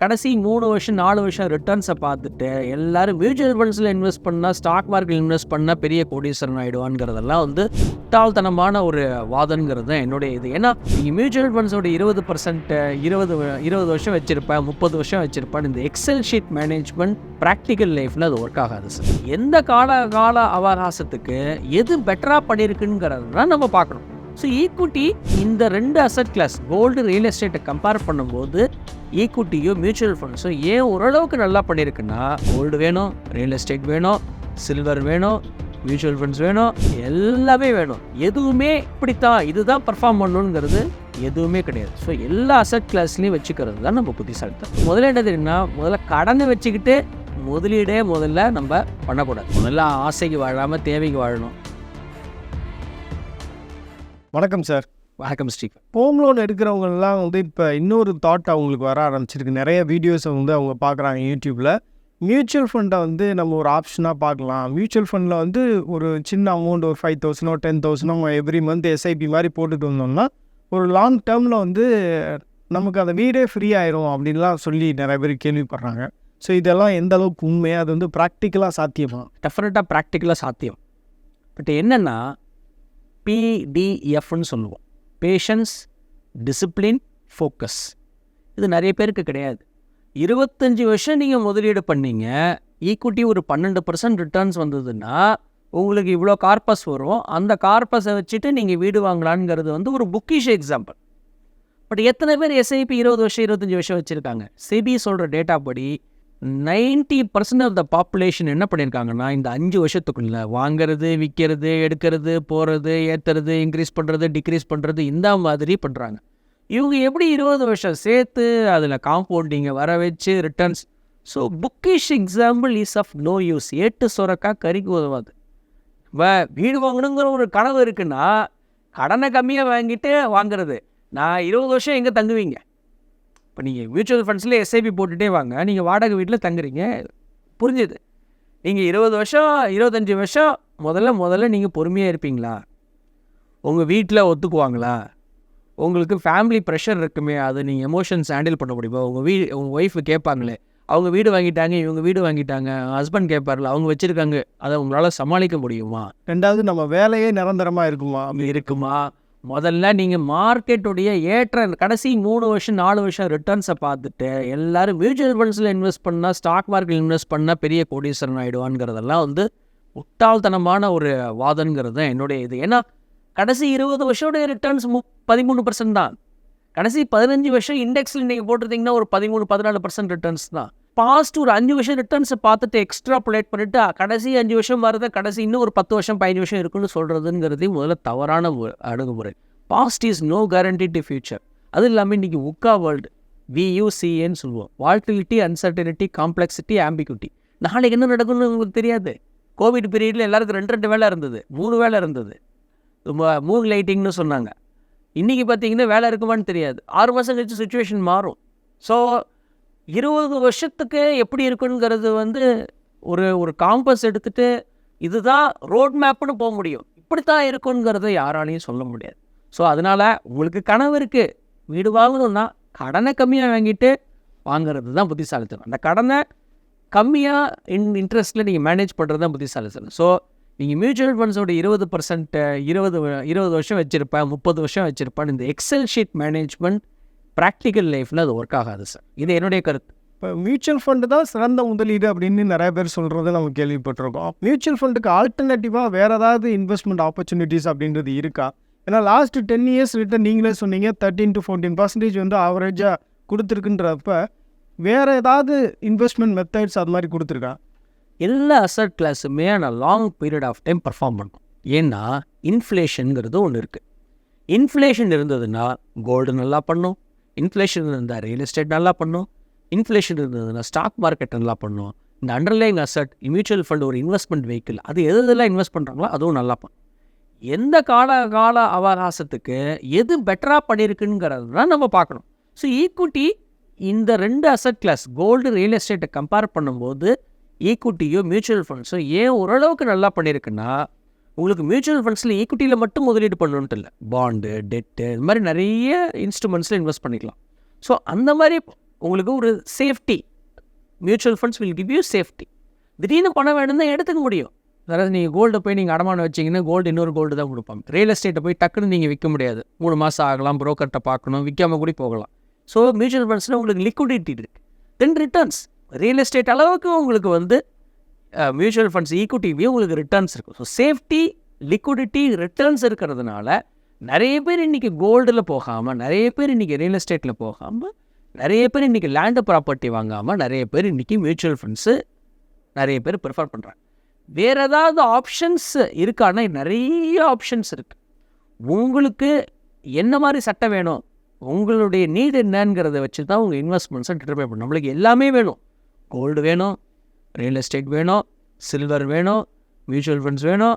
கடைசி மூணு வருஷம் நாலு வருஷம் ரிட்டர்ன்ஸை பார்த்துட்டு எல்லாரும் மியூச்சுவல் ஃபண்ட்ஸில் இன்வெஸ்ட் பண்ணால் ஸ்டாக் மார்க்கெட் இன்வெஸ்ட் பண்ணால் பெரிய கோடீஸ்வரன் ஆகிடுவான்ங்கிறதெல்லாம் வந்து முட்டாள்தனமான ஒரு வாதங்கிறது தான் என்னுடைய இது. ஏன்னா மியூச்சுவல் ஃபண்ட்ஸோட இருபது பர்சன்ட் இருபது வ- இருபது வருஷம் வச்சுருப்பேன் முப்பது வருஷம் வச்சுருப்பேன் இந்த எக்ஸல் ஷீட் மேனேஜ்மெண்ட் ப்ராக்டிக்கல் லைஃப்பில் அது ஒர்க் ஆகாது சார். எந்த கால கால அவகாசத்துக்கு எது பெட்டராக பண்ணியிருக்குங்கிறது தான் நம்ம பார்க்கணும். ஸோ ஈக்குட்டி e இந்த ரெண்டு அசட் கிளாஸ் கோல்டு ரியல் எஸ்டேட்டை கம்பேர் பண்ணும்போது ஈக்குட்டியோ மியூச்சுவல் ஃபண்ட்ஸோ ஏன் ஓரளவுக்கு நல்லா பண்ணியிருக்குன்னா கோல்டு வேணும் ரியல் எஸ்டேட் வேணும் சில்வர் வேணும் மியூச்சுவல் ஃபண்ட்ஸ் வேணும் எல்லாமே வேணும். எதுவுமே இப்படித்தான் இதுதான் பர்ஃபார்ம் பண்ணணுங்கிறது எதுவுமே கிடையாது. ஸோ எல்லா அசட் கிளாஸ்லையும் வச்சுக்கிறது தான் நம்ம புத்திசாலித்தம் முதல்ல என்ன தெரியும்னா முதல்ல கடனை வச்சுக்கிட்டு முதலீடே முதல்ல நம்ம பண்ணக்கூடாது. முதல்ல ஆசைக்கு வாழாமல் தேவைக்கு வாழணும். வணக்கம் சார் வணக்கம் ஸ்ரீ. ஹோம் லோன் எடுக்கிறவங்கலாம் வந்து இப்போ இன்னொரு தாட் அவங்களுக்கு வர ஆரம்பிச்சிருக்கு. நிறைய வீடியோஸை வந்து அவங்க பார்க்குறாங்க யூடியூப்பில் மியூச்சுவல் ஃபண்டை வந்து நம்ம ஒரு ஆப்ஷனாக பார்க்கலாம். மியூச்சுவல் ஃபண்டில் வந்து ஒரு சின்ன அமௌண்ட் ஒரு ஃபைவ் தௌசண்டோ டென் தௌசண்டோ எவ்ரி மந்த் எஸ்ஐபி மாதிரி போட்டுட்டு வந்தோம்னா ஒரு லாங் டேர்மில் வந்து நமக்கு அந்த வீடே ஃப்ரீ ஆயிரும் அப்படின்லாம் சொல்லி நிறைய பேர் கேள்விப்படுறாங்க. ஸோ இதெல்லாம் எந்த அளவுக்கு உண்மை? அது வந்து ப்ராக்டிக்கலாக சாத்தியமா? டெஃபினட்டாக ப்ராக்டிக்கலாக சாத்தியம். பட் என்னென்னா பிடிஎஃப்னு சொல்லுவோம். பேஷன்ஸ் டிசிப்ளின் ஃபோக்கஸ் இது நிறைய பேருக்கு கிடையாது. இருபத்தஞ்சி வருஷம் நீங்கள் முதலீடு பண்ணீங்க. ஈக்குட்டி ஒரு பன்னெண்டு பர்சன்ட் ரிட்டர்ன்ஸ் வந்ததுன்னா உங்களுக்கு இவ்வளோ கார்பஸ் வரும். அந்த கார்பஸை வச்சுட்டு நீங்கள் வீடு வாங்கலான்ங்கிறது வந்து ஒரு புக்கிஷ் எக்ஸாம்பிள் பட் எத்தனை பேர் எஸ்ஐபி இருபது வருஷம் இருபத்தஞ்சி வருஷம் வச்சுருக்காங்க? சிபி சொல்கிற டேட்டா படி ninety percent of the population என்ன பண்ணியிருக்காங்கன்னா இந்த அஞ்சு வருஷத்துக்குள்ள வாங்குறது விற்கிறது எடுக்கிறது போகிறது ஏற்றுறது இன்க்ரீஸ் பண்ணுறது டிக்ரீஸ் பண்ணுறது இந்த மாதிரி பண்ணுறாங்க இவங்க எப்படி இருபது வருஷம் சேர்த்து அதில் காம்பவுண்டிங்கை வர வச்சு returns so bookish example is of no use ஏட்டு சுரக்கா கறிக்கு உதவாது. வ வீடு வாங்கணுங்கிற ஒரு கனவு இருக்குன்னா கடனை கம்மியாக வாங்கிட்டு வாங்குறது. நான் இருபது வருஷம் எங்கே தங்குவீங்க? இப்போ நீங்கள் மியூச்சுவல் ஃபண்ட்ஸில் எஸ்ஐபி போட்டுகிட்டே வாங்க. நீங்கள் வாடகை வீட்டில் தங்குறீங்க. புரிஞ்சுது. நீங்கள் இருபது வருஷம் இருபத்தஞ்சி வருஷம் முதல்ல முதல்ல நீங்கள் பொறுமையாக இருப்பீங்களா? உங்கள் வீட்டில் ஒத்துக்குவாங்களா? உங்களுக்கு ஃபேமிலி ப்ரெஷர் இருக்குமே அது நீங்கள் எமோஷன்ஸ் ஹேண்டில் பண்ண முடியுமா? உங்கள் வீ உங்கள் ஒய்ஃபு கேட்பாங்களே அவங்க வீடு வாங்கிட்டாங்க இவங்க வீடு வாங்கிட்டாங்க ஹஸ்பண்ட் கேட்பார்ல அவங்க வச்சுருக்காங்க அதை உங்களால் சமாளிக்க முடியுமா? ரெண்டாவது நம்ம வேலையே நிரந்தரமாக இருக்குமா? இருக்குமா? முதல்ல நீங்கள் மார்க்கெட்டுடைய ஏற்ற கடைசி மூணு வருஷம் நாலு வருஷம் ரிட்டர்ன்ஸை பார்த்துட்டு எல்லாரும் மியூச்சுவல் ஃபண்ட்ஸில் இன்வெஸ்ட் பண்ணால் ஸ்டாக் மார்க்கெட் இன்வெஸ்ட் பண்ணால் பெரிய கோடீஸ்வரன் ஆகிடுவான்ங்கிறதெல்லாம் வந்து முட்டாள்தனமான ஒரு வாதங்கிறது தான் என்னுடைய இது. ஏன்னா கடைசி இருபது வருஷோடைய ரிட்டர்ன்ஸ் மு பதிமூணு பர்சன்ட் தான். கடைசி பதினஞ்சு வருஷம் இண்டெக்ஸில் நீங்கள் போட்டிருந்தீங்கன்னா ஒரு பதிமூணு பதினாலு பர்சன்ட் ரிட்டர்ன்ஸ் தான். பாஸ்ட் ஒரு அஞ்சு வருஷம் ரிட்டர்ன்ஸை பார்த்துட்டு எக்ஸ்ட்ரா புலேட் பண்ணிவிட்டு கடைசி அஞ்சு வருஷம் வருது கடைசி இன்னும் ஒரு பத்து வருஷம் பதினஞ்சு வருஷம் இருக்குன்னு சொல்கிறதுங்கிறதே முதல்ல தவறான அணுகுமுறை. Past is no guarantee to future அது இல்லாமல் இன்றைக்கி உக்கா வேர்ல்டு வியூசிஏன்னு சொல்லுவோம். வால்டிலிட்டி அன்சர்டனிட்டி காம்ப்ளெக்சிட்டி ஆம்பிகுட்டி நாளைக்கு என்ன நடக்கும்னு உங்களுக்கு தெரியாது. கோவிட் பீரியடில் எல்லாருக்கும் ரெண்டு ரெண்டு வேலை இருந்தது. மூணு வேலை இருந்தது. மூணு லைட்டிங்னு சொன்னாங்க. இன்றைக்கி பார்த்தீங்கன்னா வேலை இருக்குமான்னு தெரியாது. ஆறு மாதம் கழிச்சு சுச்சுவேஷன் மாறும். ஸோ இருபது வருஷத்துக்கு எப்படி இருக்குங்கிறது வந்து ஒரு ஒரு காம்பஸ் எடுத்துகிட்டு இதுதான் ரோட் மேப்னு போக முடியும். இப்படித்தான் இருக்குங்கிறத யாராலையும் சொல்ல முடியாது. ஸோ அதனால் உங்களுக்கு கனவு இருக்குது வீடு வாங்கணும்னா கடனை கம்மியாக வாங்கிட்டு வாங்குறது தான் புத்திசாலித்தனம். அந்த கடனை கம்மியாக இன் இன்ட்ரெஸ்ட்டில் நீங்கள் மேனேஜ் பண்ணுறது தான் புத்திசாலித்தனம். ஸோ நீங்கள் மியூச்சுவல் ஃபண்ட்ஸோட இருபது பர்சன்ட் இருபது இருபது வருஷம் வச்சுருப்பேன் முப்பது வருஷம் வச்சுருப்பேன். இந்த எக்ஸல் ஷீட் மேனேஜ்மெண்ட் ப்ராக்டிக்கல் லைஃப்பில் அது ஒர்க் ஆகாது சார் இது என்னுடைய கருத்து. இப்போ மியூச்சுவல் ஃபண்டு தான் சிறந்த முதலீடு அப்படின்னு நிறைய பேர் சொல்கிறத நம்ம கேள்விப்பட்டிருக்கோம். மியூச்சுவல் ஃபண்டுக்கு ஆல்டர்னேட்டிவாக வேறு ஏதாவது இன்வெஸ்ட்மெண்ட் ஆப்பர்ச்சுனிட்டிஸ் அப்படின்றது இருக்கா? ஏன்னா லாஸ்ட் டென் இயர்ஸ் ரிட்டர்ன் நீங்களே சொன்னீங்க தேர்ட்டின் டு ஃபோர்டீன் பர்சன்டேஜ் வந்து ஆவரேஜாக கொடுத்துருக்குன்றப்ப வேறு ஏதாவது இன்வெஸ்ட்மெண்ட் மெத்தட்ஸ் அது மாதிரி கொடுத்துருக்கா? எல்லா அசட் கிளாஸுமே நான் long period of time perform பண்ணும். ஏன்னா இன்ஃப்ளேஷனுங்கிறது ஒன்று இருக்குது இன்ஃப்ளேஷன் இருந்ததுன்னா கோல்டு நல்லா பண்ணும். இன்ஃப்ளேஷன் இருந்தால் ரியல் எஸ்டேட் நல்லா பண்ணும். இன்ஃப்ளேஷன் இருந்ததுன்னா ஸ்டாக் மார்க்கெட் நல்லா பண்ணும். இந்த அண்டர்லைங் அசட் மியூச்சுவல் ஃபண்ட் ஒரு இன்வெஸ்ட்மெண்ட் வெஹிக்கிள் அது எது எதெல்லாம் இன்வெஸ்ட் பண்ணுறாங்களோ அதுவும் நல்லா பண்ணும். எந்த கால கால அவகாசத்துக்கு எது பெட்டராக பண்ணியிருக்குங்கிறது தான் நம்ம பார்க்கணும். ஸோ ஈக்குவிட்டி இந்த ரெண்டு அசட் கிளாஸ் கோல்டு ரியல் எஸ்டேட்டை கம்பேர் பண்ணும்போது ஈக்குவிட்டியோ மியூச்சுவல் ஃபண்ட்ஸோ ஏன் ஓரளவுக்கு நல்லா பண்ணியிருக்குன்னா உங்களுக்கு மியூச்சுவல் ஃபண்ட்ஸில் ஈக்குட்டியில் மட்டும் முதலீடு பண்ணணுன்ட்டு இல்லை பாண்டு டெட்டு இது மாதிரி நிறைய இன்ஸ்ட்ருமெண்ட்ஸில் இன்வெஸ்ட் பண்ணிக்கலாம். ஸோ அந்த மாதிரி உங்களுக்கு ஒரு safety mutual funds will give you safety திடீர்னு பணம் வேணும்னா தான் எடுத்துக்க முடியும். அதாவது நீங்கள் கோல்டு போய் நீங்கள் அடமானம் வச்சிங்கன்னா கோல்டு இன்னொரு கோல்டு தான் கொடுப்பாங்க. ரியல் எஸ்டேட்டை போய் டக்குன்னு நீங்கள் விற்க முடியாது. மூணு மாதம் ஆகலாம் ப்ரோக்கர்கிட்ட பார்க்கணும் விற்காம கூட போகலாம். ஸோ மியூச்சுவல் ஃபண்ட்ஸில் உங்களுக்கு லிக்விடிட்டி இருக்குது தென் ரிட்டர்ன்ஸ் ரியல் எஸ்டேட் அளவுக்கு உங்களுக்கு வந்து மியூச்சுவல் ஃபண்ட்ஸ் ஈக்குவிட்டிலையும் உங்களுக்கு ரிட்டர்ன்ஸ் இருக்கும். ஸோ சேஃப்டி லிக்விடிட்டி ரிட்டர்ன்ஸ் இருக்கிறதுனால நிறைய பேர் இன்றைக்கி கோல்டில் போகாமல் நிறைய பேர் இன்றைக்கி ரியல் எஸ்டேட்டில் போகாமல் நிறைய பேர் இன்றைக்கி லேண்டு ப்ராப்பர்ட்டி வாங்காமல் நிறைய பேர் இன்றைக்கி மியூச்சுவல் ஃபண்ட்ஸு நிறைய பேர் ப்ரிஃபர் பண்ணுறாங்க வேறு ஏதாவது ஆப்ஷன்ஸ் இருக்கான்னா நிறைய ஆப்ஷன்ஸ் இருக்குது உங்களுக்கு என்ன மாதிரி சட்டம் வேணும்? உங்களுடைய நீடு என்னங்கிறத வச்சு தான் உங்கள் இன்வெஸ்ட்மெண்ட்ஸை டிட்டர்மைன் பண்ணும் நம்மளுக்கு எல்லாமே வேணும். கோல்டு வேணும் ரியல் எஸ்டேட் வேணும் சில்வர் வேணும் மியூச்சுவல் ஃபண்ட்ஸ் வேணும்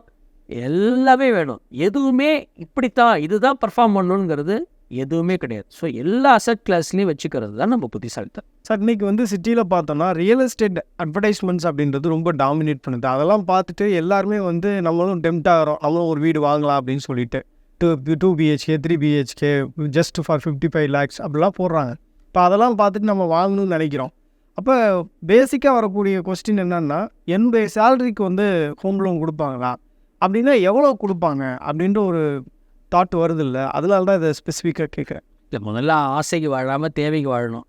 எல்லாமே வேணும். எதுவுமே இப்படித்தான் இதுதான் பர்ஃபார்ம் பண்ணணுங்கிறது எதுவுமே கிடையாது. ஸோ எல்லா அசட் கிளாஸ்லையும் வச்சுக்கிறது தான் நம்ம புத்திசாலித்தம் சார் இன்னைக்கு வந்து சிட்டியில் பார்த்தோம்னா ரியல் எஸ்டேட் அட்வர்டைஸ்மெண்ட்ஸ் அப்படின்றது ரொம்ப டாமினேட் பண்ணுது. அதெல்லாம் பார்த்துட்டு எல்லாருமே வந்து நம்மளும் டெம்ட் ஆகிறோம் நம்மளும் ஒரு வீடு வாங்கலாம் அப்படின்னு சொல்லிட்டு two two BHK three BHK just for fifty five lakhs அப்படிலாம் போடுறாங்க. இப்போ அதெல்லாம் பார்த்துட்டு நம்ம வாங்கணும்னு நினைக்கிறோம். அப்போ பேசிக்காக வரக்கூடிய கொஸ்டின் என்னென்னா என்னுடைய சேலரிக்கு வந்து ஹோம் லோன் கொடுப்பாங்களா? அப்படின்னா எவ்வளோ கொடுப்பாங்க? அப்படின்ற ஒரு தாட் வருது இல்லை. அதனால தான் இதை ஸ்பெசிஃபிக்காக கேட்குறேன் இல்லை முதல்ல ஆசைக்கு வாழாமல் தேவைக்கு வாழணும்.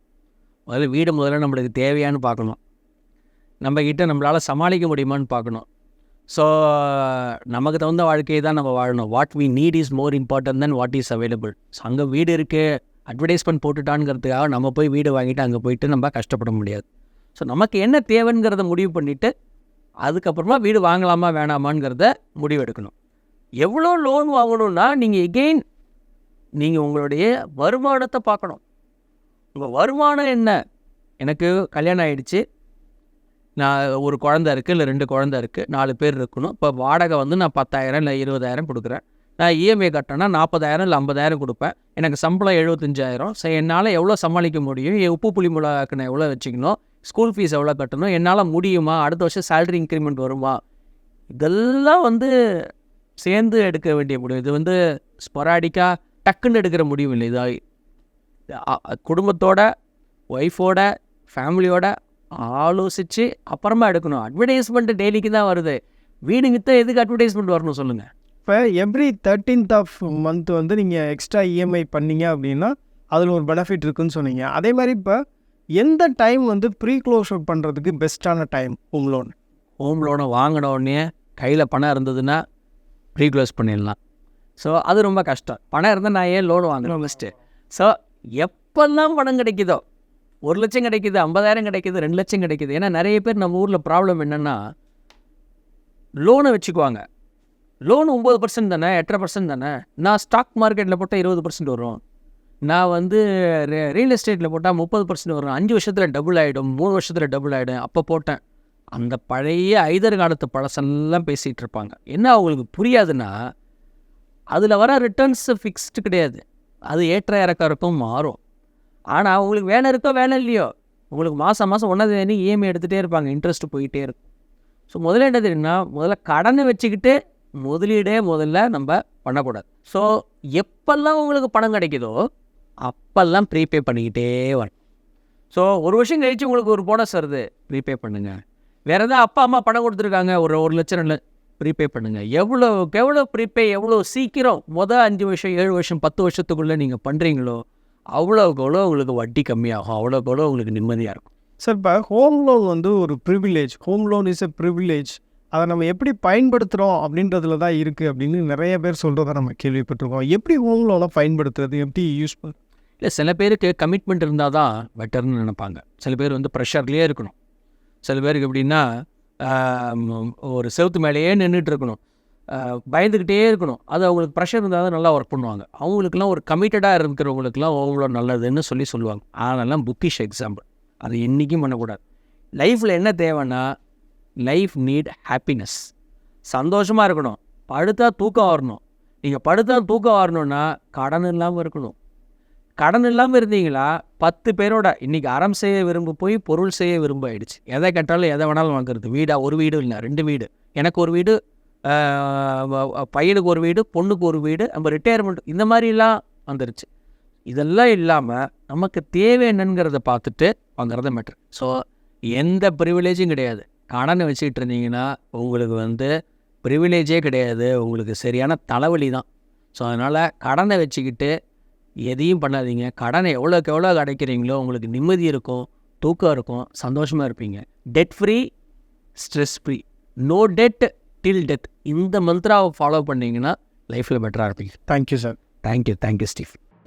முதல்ல வீடு முதல்ல நம்மளுக்கு தேவையான்னு பார்க்கணும். நம்மக்கிட்ட நம்மளால் சமாளிக்க முடியுமான்னு பார்க்கணும். ஸோ நமக்கு தகுந்த வாழ்க்கையை தான் நம்ம வாழணும். What we need is more important then what is available so அங்கே வீடு இருக்குது அட்வர்டைஸ்மெண்ட் போட்டுட்டான்ங்கிறதுக்காக நம்ம போய் வீடு வாங்கிட்டு அங்கே போயிட்டு நம்ம கஷ்டப்பட முடியாது. ஸோ நமக்கு என்ன தேவைங்கிறத முடிவு பண்ணிவிட்டு அதுக்கப்புறமா வீடு வாங்கலாமா வேணாமாங்கிறத முடிவெடுக்கணும் எவ்வளோ லோன் வாங்கணும்னா நீங்கள் எகெயின் நீங்கள் உங்களுடைய வருமானத்தை பார்க்கணும். உங்கள் வருமானம் என்ன? எனக்கு கல்யாணம் ஆகிடுச்சு நான் ஒரு குழந்த இருக்குது இல்லை ரெண்டு குழந்த இருக்குது நாலு பேர் இருக்கணும். இப்போ வாடகை வந்து நான் பத்தாயிரம் இல்லை இருபதாயிரம் கொடுக்குறேன். நான் இஎம்ஐ கட்டினா நாற்பதாயிரம் இல்லை ஐம்பதாயிரம் கொடுப்பேன். எனக்கு சம்பளம் எழுபத்தஞ்சாயிரம். ஸோ என்னால் எவ்வளோ சமாளிக்க முடியும்? என் உப்பு புளி மிளகாக்கு நான் எவ்வளோ வச்சுக்கணும்? ஸ்கூல் ஃபீஸ் எவ்வளோ கட்டணும்? என்னால் முடியுமா? அடுத்த வருஷம் சேலரி இன்க்ரிமெண்ட் வருமா? இதெல்லாம் வந்து சேர்ந்து எடுக்க வேண்டிய முடிவு. இது வந்து ஸ்பொராடிக்காக டக்குன்னு எடுக்கிற முடிவு இல்லை. இதாக குடும்பத்தோட ஒய்ஃபோட ஃபேமிலியோட ஆலோசித்து அப்புறமா எடுக்கணும். அட்வர்டைஸ்மெண்ட்டு டெய்லிக்கு தான் வருது. வீடு வித்த எதுக்கு அட்வர்டைஸ்மெண்ட் வரணும் சொல்லுங்கள் இப்போ எவ்ரி தேர்ட்டீன்த் ஆஃப் மந்த் வந்து நீங்கள் எக்ஸ்ட்ரா இஎம்ஐ பண்ணீங்க அப்படின்னா அதில் ஒரு பெனிஃபிட் இருக்குன்னு சொன்னீங்க. அதே மாதிரி இப்போ எந்த டைம் வந்து ப்ரீ க்ளோஷர் பண்ணுறதுக்கு பெஸ்ட்டான டைம் ஹோம் லோன் ஹோம் லோனை வாங்கின உடனே கையில் பணம் இருந்ததுன்னா ப்ரீ க்ளோஸ் பண்ணிடலாம். ஸோ அது ரொம்ப கஷ்டம். பணம் இருந்தால் நான் ஏன் லோன் வாங்குறேன் ஃபஸ்ட்டு ஸோ எப்போல்லாம் பணம் கிடைக்குதோ ஒரு லட்சம் கிடைக்குது ஐம்பதாயிரம் கிடைக்குது ரெண்டு லட்சம் கிடைக்குது. ஏன்னா நிறைய பேர் நம்ம ஊரில் ப்ராப்ளம் என்னென்னா லோனை வச்சுக்குவாங்க. லோன் ஒம்பது பர்சன்ட் தானே எட்டரை பர்சன்ட் தானே? நான் ஸ்டாக் மார்க்கெட்டில் போட்டால் இருபது பர்சன்ட் வரும். நான் வந்து ரியல் எஸ்டேட்டில் போட்டால் முப்பது பர்சன்ட் வரும். அஞ்சு வருஷத்தில் டபுள் ஆகிடும் மூணு வருஷத்தில் டபுள் ஆகிடும் அப்போ போட்டேன். அந்த பழைய ஐதர் காலத்து பழசெல்லாம் பேசிகிட்டு இருப்பாங்க. என்ன அவங்களுக்கு புரியாதுன்னா அதில் வர ரிட்டர்ன்ஸு ஃபிக்ஸ்டு கிடையாது. அது ஏற்ற இறக்கம் இருக்கும் மாறும். ஆனால் அவங்களுக்கு வேலை இருக்கோ வேலை இல்லையோ உங்களுக்கு மாதம் மாதம் ஒன்றாவது தேதி இஎம்ஐ எடுத்துகிட்டே இருப்பாங்க. இன்ட்ரெஸ்ட் போயிட்டே இருக்கும். ஸோ முதல்ல என்ன தெரியும்னா முதல்ல கடனை வச்சுக்கிட்டு முதலீடே முதல்ல நம்ம பண்ணக்கூடாது. ஸோ எப்பெல்லாம் உங்களுக்கு பணம் கிடைக்குதோ அப்பெல்லாம் ப்ரீபே பண்ணிக்கிட்டே வரணும். ஸோ ஒரு வருஷம் கழித்து உங்களுக்கு ஒரு போனஸ் வருது ப்ரீபே பண்ணுங்கள் வேறு எதாவது அப்பா அம்மா பணம் கொடுத்துருக்காங்க ஒரு ஒரு லட்சம் ரெண்டு ப்ரீபே பண்ணுங்கள் எவ்வளோக்கு எவ்வளோ ப்ரீபே எவ்வளோ சீக்கிரம் மொதல் அஞ்சு வருஷம் ஏழு வருஷம் பத்து வருஷத்துக்குள்ளே நீங்கள் பண்ணுறீங்களோ அவ்வளோக்கு எவ்வளோ உங்களுக்கு வட்டி கம்மியாகும் அவ்வளோக்கு எவ்வளோ உங்களுக்கு நிம்மதியாக இருக்கும். சார் இப்போ ஹோம் லோன் வந்து ஒரு privilege home loan is a privilege அதை நம்ம எப்படி பயன்படுத்துகிறோம் அப்படின்றதுல தான் இருக்குது அப்படின்னு நிறைய பேர் சொல்கிறத நம்ம கேள்விப்பட்டிருக்கோம். எப்படி ஹோம் லோனை பயன்படுத்துறது? எப்படி யூஸ் பண்ண இல்லை சில பேருக்கு கமிட்மெண்ட் இருந்தால் தான் பெட்டர்னு நினைப்பாங்க. சில பேர் வந்து ப்ரெஷர்லேயே இருக்கணும். சில பேருக்கு எப்படின்னா ஒரு செவுத்து மேலேயே நின்றுட்டு இருக்கணும். பயந்துக்கிட்டே இருக்கணும். அது அவங்களுக்கு ப்ரெஷர் இருந்தால் தான் நல்லா ஒர்க் பண்ணுவாங்க. அவங்களுக்குலாம் ஒரு கமிட்டடாக இருக்கிறவங்களுக்குலாம் அவ்வளோ நல்லதுன்னு சொல்லி சொல்லுவாங்க. அதெல்லாம் புக்கிஷ் எக்ஸாம்பிள் அது என்றைக்கும் பண்ணக்கூடாது. லைஃப்பில் என்ன தேவைன்னா லைஃப் நீட் ஹாப்பினஸ் சந்தோஷமாக இருக்கணும். படுத்தா தூக்கம் வரணும். நீங்கள் படுத்தா தூக்கம் வரணும்னா கடன் இல்லாமல் இருக்கணும். கடன் இல்லாமல் இருந்தீங்களா? பத்து பேரோட இன்றைக்கி அறம் செய்ய விரும்ப போய் பொருள் செய்ய விரும்ப ஆயிடுச்சு. எதை கேட்டாலும் எதை வேணாலும் வாங்குறது. வீடாக ஒரு வீடு இல்லை ரெண்டு வீடு. எனக்கு ஒரு வீடு பையனுக்கு ஒரு வீடு பொண்ணுக்கு ஒரு வீடு நம்ம ரிட்டையர்மெண்ட் இந்த மாதிரிலாம் வந்துருச்சு. இதெல்லாம் இல்லாமல் நமக்கு தேவை என்னங்கிறத பார்த்துட்டு வாங்குறத மேட்ரு ஸோ எந்த ப்ரிவிலேஜும் கிடையாது. கடனை வச்சுக்கிட்டு இருந்தீங்கன்னா உங்களுக்கு வந்து ப்ரிவிலேஜே கிடையாது. உங்களுக்கு சரியான தலைவலி தான். ஸோ அதனால் கடனை வச்சுக்கிட்டு எதையும் பண்ணாதீங்க. கடனை எவ்வளோக்கு எவ்வளோ அடைக்கிறீங்களோ உங்களுக்கு நிம்மதி இருக்கும் தூக்கம் இருக்கும் சந்தோஷமாக இருப்பீங்க. Debt free stress free no debt till death இந்த மந்த்ராவை ஃபாலோ பண்ணீங்கன்னா லைஃப்பில் பெட்டராக இருப்பீங்க. Thank you sir thank you thank you Steve